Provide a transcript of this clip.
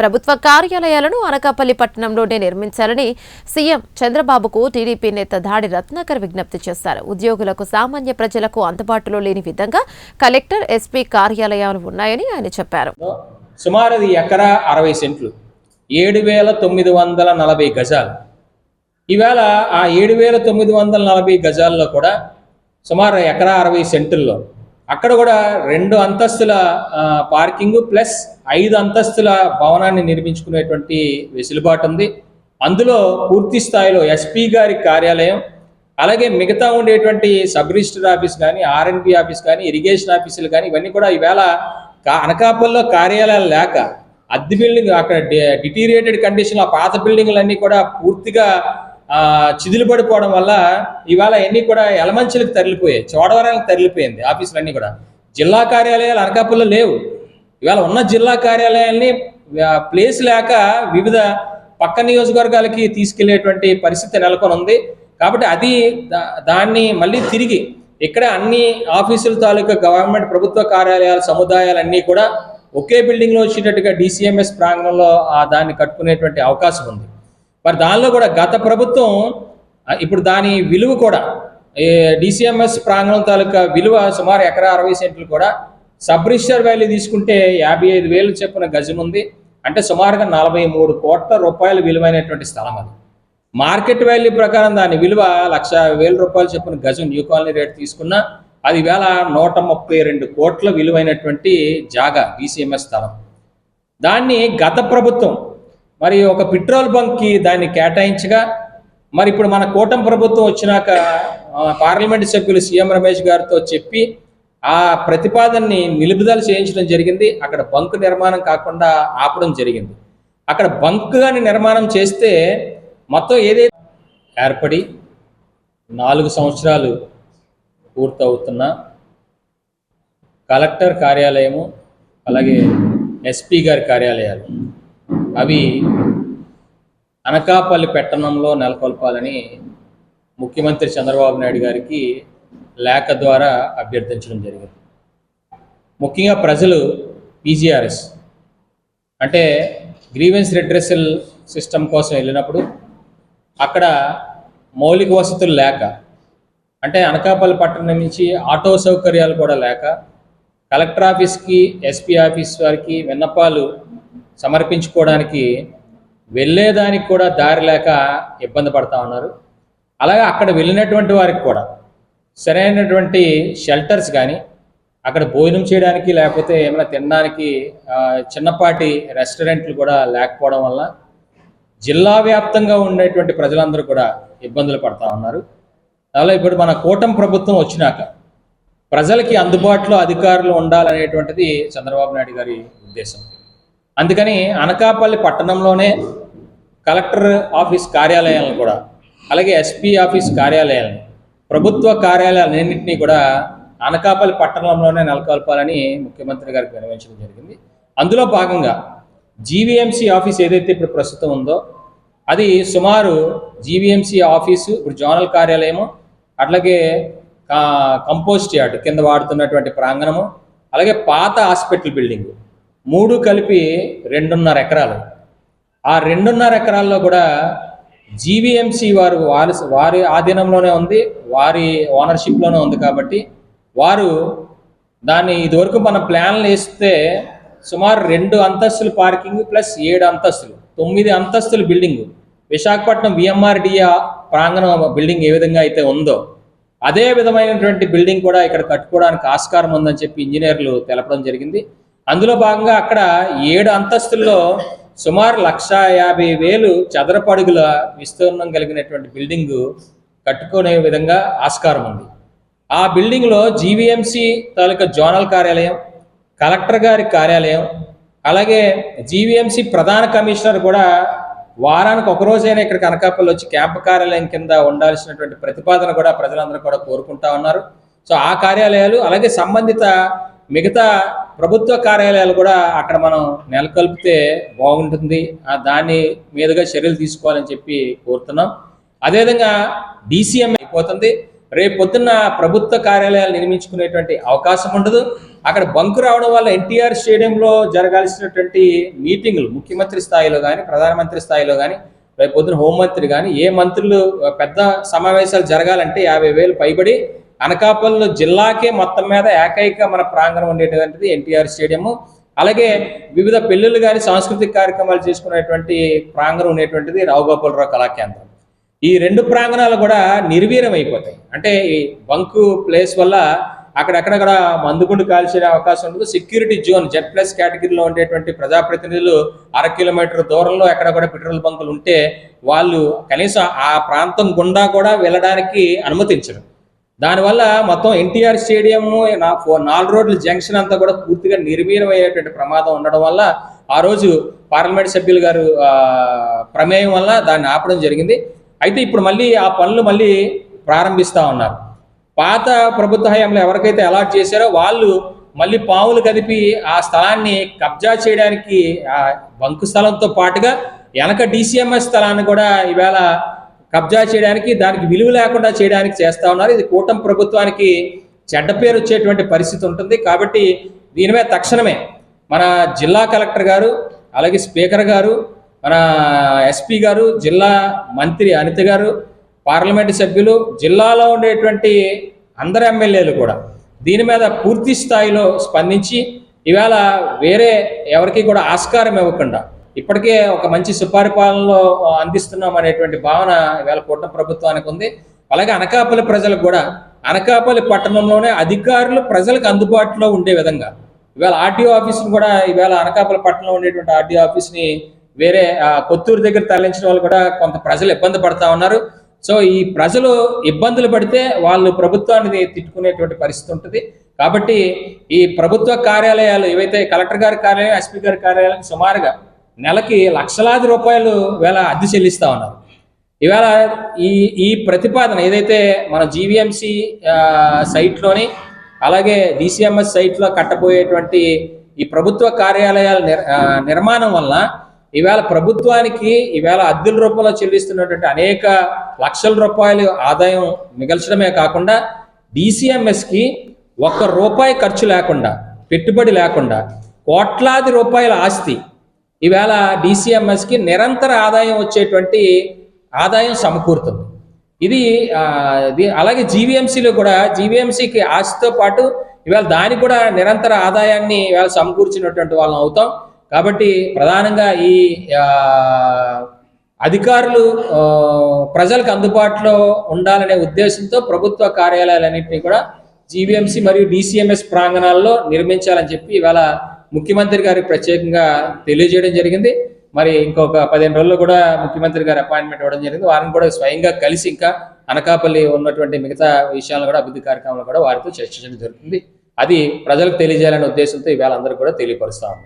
ప్రభుత్వ కార్యాలయాలను అనకాపల్లి పట్టణంలోనే నిర్మించాలని సీఎం చంద్రబాబుకు టీడీపీ నేత దాడి రత్నాకర్ విజ్ఞప్తి చేశారు. ఉద్యోగులకు సామాన్య ప్రజలకు అందుబాటులో లేని విధంగా కలెక్టర్ ఎస్పీ కార్యాలయాలు ఉన్నాయని ఆయన చెప్పారు. సుమారు ఎకరా అరవై సెంట్లు ఏడు వేల తొమ్మిది వందల నలభై గజాలు. ఈవేళ ఆ ఏడు వేల తొమ్మిది వందల నలభై గజాల్లో కూడా సుమారు ఎకరా అరవై సెంటుల్లో అక్కడ కూడా రెండు అంతస్తుల పార్కింగ్ ప్లస్ ఐదు అంతస్తుల భవనాన్ని నిర్మించుకునేటువంటి వెసులుబాటు ఉంది. అందులో పూర్తి స్థాయిలో ఎస్పీ గారి కార్యాలయం అలాగే మిగతా ఉండేటువంటి సబ్ రిజిస్టర్ ఆఫీస్ కానీ ఆర్ఎన్బి ఆఫీస్ కానీ ఇరిగేషన్ ఆఫీసులు కానీ ఇవన్నీ కూడా ఈవేళ కా- అనకాపల్లిలో కార్యాలయాలు లేక అద్దె బిల్డింగ్ అక్కడ డిటీరియేటెడ్ కండిషన్ ఆ పాత బిల్డింగ్లన్నీ కూడా పూర్తిగా చిదిలిపడిపోవడం వల్ల ఇవాళ అన్నీ కూడా ఎలమంచులకు తరలిపోయాయి చోడవరానికి తరలిపోయింది ఆఫీసులన్నీ కూడా. జిల్లా కార్యాలయాలు అనకాపల్లిలో లేవు. ఇవాళ ఉన్న జిల్లా కార్యాలయాల్ని ప్లేస్ లేక వివిధ పక్క నియోజకవర్గాలకి తీసుకెళ్ళేటువంటి పరిస్థితి నెలకొని ఉంది కాబట్టి అది దా- దాన్ని మళ్ళీ తిరిగి ఇక్కడ అన్ని ఆఫీసుల తాలూకా గవర్నమెంట్ ప్రభుత్వ కార్యాలయాల సముదాయాలన్నీ కూడా ఒకే బిల్డింగ్లో వచ్చేటట్టుగా డిసిఎంఎస్ ప్రాంగణంలో దాన్ని కట్టుకునేటువంటి అవకాశం ఉంది. మరి దానిలో కూడా గత ప్రభుత్వం ఇప్పుడు దాని విలువ కూడా డిసిఎంఎస్ ప్రాంగణం తాలూకా విలువ సుమారు ఎకరా అరవై సెంట్లు కూడా సబ్ రిజిస్టర్ వాల్యూ తీసుకుంటే యాభై ఐదు వేలు చెప్పున గజం ఉంది అంటే సుమారుగా నలభై మూడు కోట్ల రూపాయలు విలువైనటువంటి స్థలం అది. మార్కెట్ వాల్యూ ప్రకారం దాని విలువ లక్ష వేల రూపాయలు చెప్పిన గజం న్యూ కాలనీ రేట్ తీసుకున్నా అది వేల నూట ముప్పై రెండు కోట్ల విలువైనటువంటి జాగా డిసిఎంఎస్ స్థలం. దాన్ని గత ప్రభుత్వం మరి ఒక పెట్రోల్ బంక్కి దాన్ని కేటాయించగా మరి ఇప్పుడు మన కూటమి ప్రభుత్వం వచ్చినాక పార్లమెంట్ పార్లమెంటు సభ్యులు సీఎం రమేష్ గారితో చెప్పి ఆ ప్రతిపాదనని నిలుపుదల చేయించడం జరిగింది. అక్కడ బంక్ నిర్మాణం కాకుండా ఆపడం జరిగింది. అక్కడ బంక్ కానీ నిర్మాణం చేస్తే మొత్తం ఏదైతే ఏర్పడి నాలుగు సంవత్సరాలు పూర్తవుతున్న కలెక్టర్ కార్యాలయము అలాగే ఎస్పీ గారి కార్యాలయాలు అవి అనకాపల్లి పట్టణంలో నెలకొల్పాలని ముఖ్యమంత్రి చంద్రబాబు నాయుడు గారికి లేఖ ద్వారా అభ్యర్థించడం జరిగింది. ముఖ్యంగా ప్రజలు పీజీఆర్ఎస్ అంటే గ్రీవెన్స్ రిడ్రెసల్ సిస్టమ్ కోసం వెళ్ళినప్పుడు అక్కడ మౌలిక వసతులు లేక అంటే అనకాపల్లి పట్టణం నుంచి ఆటో సౌకర్యాలు కూడా లేక కలెక్టర్ ఆఫీస్కి ఎస్పీ ఆఫీస్ వారికి విన్నపాలు సమర్పించుకోవడానికి వెళ్ళేదానికి కూడా దారి లేక ఇబ్బంది పడతా ఉన్నారు. అలాగే అక్కడ వెళ్ళినటువంటి వారికి కూడా సరైనటువంటి షెల్టర్స్ కానీ అక్కడ భోజనం చేయడానికి లేకపోతే ఏమైనా తినడానికి చిన్నపాటి రెస్టారెంట్లు కూడా లేకపోవడం వల్ల జిల్లా వ్యాప్తంగా ఉండేటువంటి ప్రజలందరూ కూడా ఇబ్బందులు పడతా ఉన్నారు. అలా ఇప్పుడు మన కూటమి ప్రభుత్వం వచ్చినాక ప్రజలకి అందుబాటులో అధికారులు ఉండాలనేటువంటిది చంద్రబాబు నాయుడు గారి ఉద్దేశం. అందుకని అనకాపల్లి పట్టణంలోనే కలెక్టర్ ఆఫీస్ కార్యాలయాలను కూడా అలాగే ఎస్పీ ఆఫీస్ కార్యాలయాలను ప్రభుత్వ కార్యాలయాలన్నింటినీ కూడా అనకాపల్లి పట్టణంలోనే నెలకొల్పాలని ముఖ్యమంత్రి గారికి వినవించడం జరిగింది. అందులో భాగంగా జీవీఎంసీ ఆఫీస్ ఏదైతే ఇప్పుడు ప్రస్తుతం ఉందో అది సుమారు జీవీఎంసీ ఆఫీసు ఇప్పుడు జోనల్ కార్యాలయము అట్లాగే కా- కంపోస్ట్ యార్డ్ కింద వాడుతున్నటువంటి ప్రాంగణము అలాగే పాత హాస్పిటల్ బిల్డింగు. మూడు కలిపి రెండున్నర ఎకరాలు. ఆ రెండున్నర ఎకరాల్లో కూడా జీవీఎంసీ వారు వారి వారి ఆధీనంలోనే ఉంది వారి ఓనర్షిప్లోనే ఉంది కాబట్టి వారు దాన్ని ఇదివరకు మన ప్లాన్లు వేస్తే సుమారు రెండు అంతస్తులు పార్కింగ్ ప్లస్ ఏడు అంతస్తులు తొమ్మిది అంతస్తులు building. Visakhapatnam V M R D A ప్రాంగణం బిల్డింగ్ ఏ విధంగా అయితే ఉందో అదే విధమైనటువంటి బిల్డింగ్ కూడా ఇక్కడ కట్టుకోవడానికి ఆస్కారం ఉందని చెప్పి ఇంజనీర్లు తెలపడం జరిగింది. అందులో భాగంగా అక్కడ ఏడు అంతస్తుల్లో సుమారు లక్ష యాభై వేలు చదరపడుగుల విస్తీర్ణం కలిగినటువంటి బిల్డింగ్ కట్టుకునే విధంగా ఆస్కారం ఉంది. ఆ బిల్డింగ్లో జీవీఎంసీ తాలూకా జోనల్ కార్యాలయం కలెక్టర్ గారి కార్యాలయం అలాగే జీవీఎంసీ ప్రధాన కమిషనర్ కూడా వారానికి ఒక రోజైనా ఇక్కడ కనకాపల్లి వచ్చి క్యాంప్ కార్యాలయం కింద ఉండాల్సినటువంటి ప్రతిపాదన కూడా ప్రజలందరూ కూడా కోరుకుంటా ఉన్నారు. సో ఆ కార్యాలయాలు అలాగే సంబంధిత మిగతా ప్రభుత్వ కార్యాలయాలు కూడా అక్కడ మనం నెలకొల్పితే బాగుంటుంది. ఆ దాని మీదుగా చర్యలు తీసుకోవాలని చెప్పి కోరుతున్నాం. అదేవిధంగా డీసీఎం అయిపోతుంది. రేపు పొద్దున్న ప్రభుత్వ కార్యాలయాలు నిర్మించుకునేటువంటి అవకాశం ఉండదు. అక్కడ బంకు రావడం వల్ల ఎన్టీఆర్ స్టేడియంలో జరగాల్సినటువంటి మీటింగులు ముఖ్యమంత్రి స్థాయిలో కానీ ప్రధానమంత్రి స్థాయిలో కానీ రేపు పొద్దున హోంమంత్రి కానీ ఏ మంత్రులు పెద్ద సమావేశాలు జరగాలంటే యాభై వేలు పైబడి అనకాపల్లి జిల్లాకే మొత్తం మీద ఏకైక మన ప్రాంగణం ఉండేటువంటిది ఎన్టీఆర్ స్టేడియము. అలాగే వివిధ పెళ్ళిళ్ళు కానీ సాంస్కృతిక కార్యక్రమాలు చేసుకునేటువంటి ప్రాంగణం ఉండేటువంటిది రావుగోపాలరావు కళాకేంద్రం ఈ రెండు ప్రాంగణాలు కూడా నిర్వీర్యం అయిపోతాయి అంటే ఈ బంకు ప్లేస్ వల్ల అక్కడక్కడ మందుగుండు కాల్చే అవకాశం ఉండదు. సెక్యూరిటీ జోన్ జెడ్ ప్లస్ కేటగిరీలో ఉండేటువంటి ప్రజాప్రతినిధులు అర కిలోమీటర్ దూరంలో ఎక్కడ కూడా పెట్రోల్ బంకులు ఉంటే వాళ్ళు కనీసం ఆ ప్రాంతం గుండా కూడా వెళ్ళడానికి అనుమతించరు. దానివల్ల మొత్తం ఎన్టీఆర్ స్టేడియం నాలుగు రోడ్ల జంక్షన్ అంతా కూడా పూర్తిగా నిర్వీర్యం ప్రమాదం ఉండడం వల్ల ఆ రోజు పార్లమెంట్ సభ్యులు గారు ప్రమేయం వల్ల దాన్ని ఆపడం జరిగింది. అయితే ఇప్పుడు మళ్ళీ ఆ పనులు మళ్ళీ ప్రారంభిస్తా ఉన్నారు. పాత ప్రభుత్వ హయాంలో ఎవరికైతే అలాట్ చేశారో వాళ్ళు మళ్ళీ పావులు కదిపి ఆ స్థలాన్ని కబ్జా చేయడానికి ఆ బంకు స్థలంతో పాటుగా వెనక డిసిఎంఎస్ స్థలాన్ని కూడా ఈవేళ కబ్జా చేయడానికి దానికి విలువ లేకుండా చేయడానికి చేస్తూ ఉన్నారు. ఇది కూటమి ప్రభుత్వానికి చెడ్డ పేరు వచ్చేటువంటి పరిస్థితి ఉంటుంది. కాబట్టి దీని మీద తక్షణమే మన జిల్లా కలెక్టర్ గారు అలాగే స్పీకర్ గారు మన ఎస్పీ గారు జిల్లా మంత్రి అనిత గారు పార్లమెంటు సభ్యులు జిల్లాలో ఉండేటువంటి అందరు ఎమ్మెల్యేలు కూడా దీని మీద పూర్తి స్థాయిలో స్పందించి ఈవేళ వేరే ఎవరికి కూడా ఆస్కారం ఇవ్వకుండా ఇప్పటికే ఒక మంచి సుపరిపాలనలో అందిస్తున్నాం అనేటువంటి భావన ఈవేళ కూటమి ప్రభుత్వానికి ఉంది. అలాగే అనకాపల్లి ప్రజలకు కూడా అనకాపల్లి పట్టణంలోనే అధికారులు ప్రజలకు అందుబాటులో ఉండే విధంగా ఇవాళ ఆర్టీఓ ఆఫీస్ని కూడా ఈవేళ అనకాపల్లి పట్టణంలో ఉండేటువంటి ఆర్టీఓ ఆఫీస్ని వేరే కొత్తూరు దగ్గర తరలించడం వాళ్ళు కూడా కొంత ప్రజలు ఇబ్బంది పడతా ఉన్నారు. సో ఈ ప్రజలు ఇబ్బందులు పడితే వాళ్ళు ప్రభుత్వాన్ని తిట్టుకునేటువంటి పరిస్థితి ఉంటుంది. కాబట్టి ఈ ప్రభుత్వ కార్యాలయాలు ఏవైతే కలెక్టర్ గారి కార్యాలయం ఎస్పీ గారి కార్యాలయం సుమారుగా నెలకి లక్షలాది రూపాయలు వేళ అద్దె చెల్లిస్తా ఉన్నారు. ఇవాళ ఈ ఈ ప్రతిపాదన ఏదైతే మన జీవీఎంసీ సైట్లోని అలాగే డిసిఎంఎస్ సైట్లో కట్టబోయేటువంటి ఈ ప్రభుత్వ కార్యాలయాల నిర్ నిర్మాణం వల్ల ఈవేళ ప్రభుత్వానికి ఈవేళ అద్దెల రూపంలో చెల్లిస్తున్నటువంటి అనేక లక్షల రూపాయలు ఆదాయం మిగల్చడమే కాకుండా డిసిఎంఎస్కి ఒక్క రూపాయి ఖర్చు లేకుండా పెట్టుబడి లేకుండా కోట్లాది రూపాయల ఆస్తి ఈవేళ డిసిఎంఎస్కి నిరంతర ఆదాయం వచ్చేటువంటి ఆదాయం సమకూరుతుంది. ఇది అలాగే జీవీఎంసీలో కూడా జీవీఎంసీకి ఆస్తితో పాటు ఇవాళ దానికి కూడా నిరంతర ఆదాయాన్ని ఇవాళ సమకూర్చినటువంటి వాళ్ళం అవుతాం. కాబట్టి ప్రధానంగా ఈ అధికారులు ప్రజలకు అందుబాటులో ఉండాలనే ఉద్దేశంతో ప్రభుత్వ కార్యాలయాలన్నింటినీ కూడా జీవీఎంసీ మరియు డిసిఎంఎస్ ప్రాంగణాల్లో నిర్మించాలని చెప్పి ఇవాళ ముఖ్యమంత్రి గారికి ప్రత్యేకంగా తెలియజేయడం జరిగింది. మరి ఇంకొక పదిహేను రోజుల్లో కూడా ముఖ్యమంత్రి గారి అపాయింట్మెంట్ ఇవ్వడం జరిగింది. వారిని కూడా స్వయంగా కలిసి ఇంకా అనకాపల్లి ఉన్నటువంటి మిగతా విషయాలను కూడా అభివృద్ధి కార్యక్రమాలు కూడా వారితో చర్చించడం జరుగుతుంది. అది ప్రజలకు తెలియజేయాలనే ఉద్దేశంతో ఈవేళ అందరూ కూడా తెలియపరుస్తా ఉన్నాం